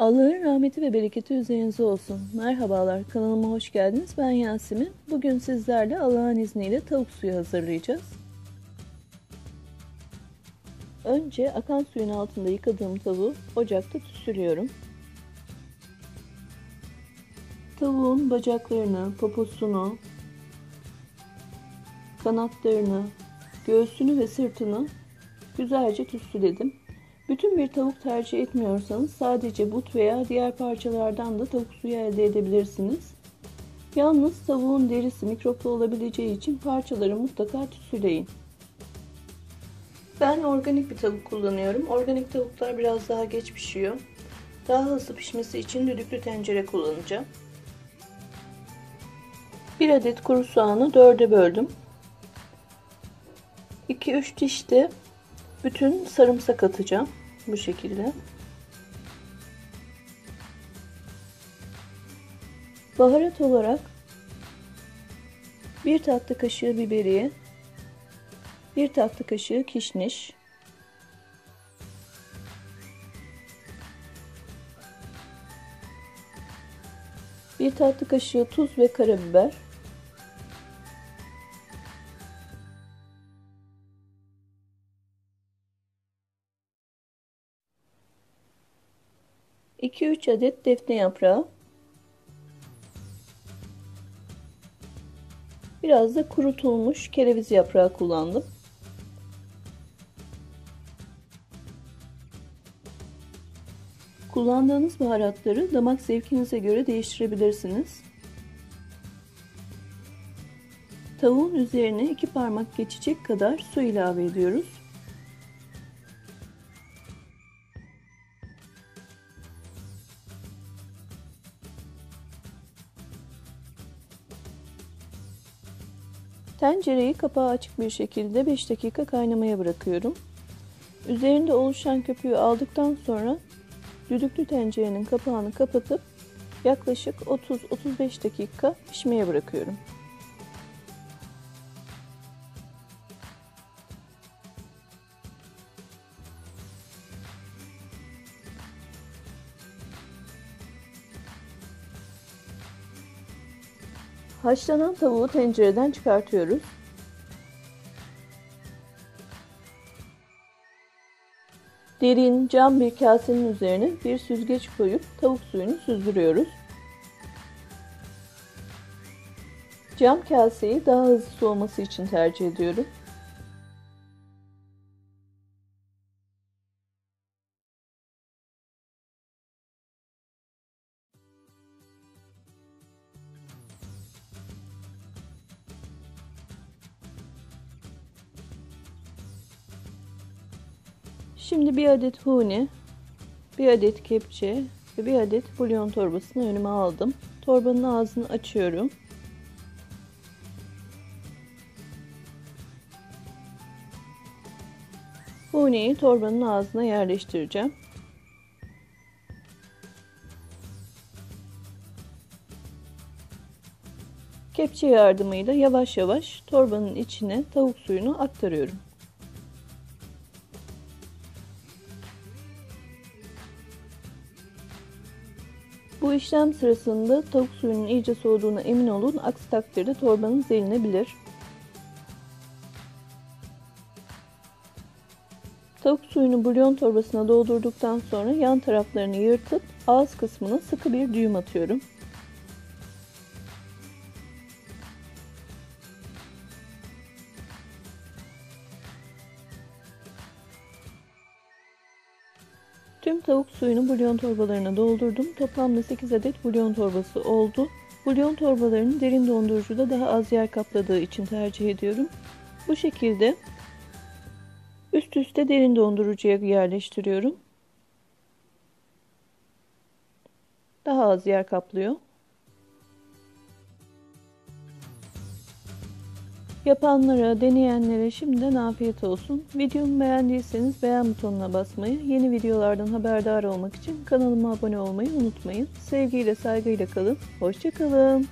Allah'ın rahmeti ve bereketi üzerinize olsun. Merhabalar, kanalıma hoş geldiniz. Ben Yasemin. Bugün sizlerle Allah'ın izniyle tavuk suyu hazırlayacağız. Önce akan suyun altında yıkadığım tavuğu ocakta pişiriyorum. Tavuğun bacaklarını, poposunu, kanatlarını, göğsünü ve sırtını güzelce tütsüledim. Bütün bir tavuk tercih etmiyorsanız sadece but veya diğer parçalardan da tavuk suyu elde edebilirsiniz. Yalnız tavuğun derisi mikroplu olabileceği için parçaları mutlaka tütsüleyin. Ben organik bir tavuk kullanıyorum. Organik tavuklar biraz daha geç pişiyor. Daha hızlı pişmesi için düdüklü tencere kullanacağım. 1 adet kuru soğanı 4'e böldüm. 2-3 diş de bütün sarımsak atacağım. Bu şekilde. Baharat olarak bir tatlı kaşığı biberiye, bir tatlı kaşığı kişniş, bir tatlı kaşığı tuz ve karabiber, 2-3 adet defne yaprağı. Biraz da kurutulmuş kereviz yaprağı kullandım. Kullandığınız baharatları damak zevkinize göre değiştirebilirsiniz. Tavuğun üzerine iki parmak geçecek kadar su ilave ediyoruz. Tencereyi kapağı açık bir şekilde 5 dakika kaynamaya bırakıyorum. Üzerinde oluşan köpüğü aldıktan sonra düdüklü tencerenin kapağını kapatıp yaklaşık 30-35 dakika pişmeye bırakıyorum. Haşlanan tavuğu tencereden çıkartıyoruz. Derin cam bir kasenin üzerine bir süzgeç koyup tavuk suyunu süzdürüyoruz. Cam kaseyi daha hızlı soğuması için tercih ediyorum. Şimdi bir adet huni, bir adet kepçe ve bir adet bulyon torbasını önüme aldım. Torbanın ağzını açıyorum. Huniyi torbanın ağzına yerleştireceğim. Kepçe yardımıyla yavaş yavaş torbanın içine tavuk suyunu aktarıyorum. Bu işlem sırasında tavuk suyunun iyice soğuduğuna emin olun. Aksi takdirde torbanız delinebilir. Tavuk suyunu bulyon torbasına doldurduktan sonra yan taraflarını yırtıp ağız kısmına sıkı bir düğüm atıyorum. Tüm tavuk suyunu bulyon torbalarına doldurdum. Toplamda 8 adet bulyon torbası oldu. Bulyon torbalarını derin dondurucuda daha az yer kapladığı için tercih ediyorum. Bu şekilde üst üste derin dondurucuya yerleştiriyorum. Daha az yer kaplıyor. Yapanlara, deneyenlere şimdiden afiyet olsun. Videomu beğendiyseniz beğen butonuna basmayı, yeni videolardan haberdar olmak için kanalıma abone olmayı unutmayın. Sevgiyle, saygıyla kalın. Hoşçakalın.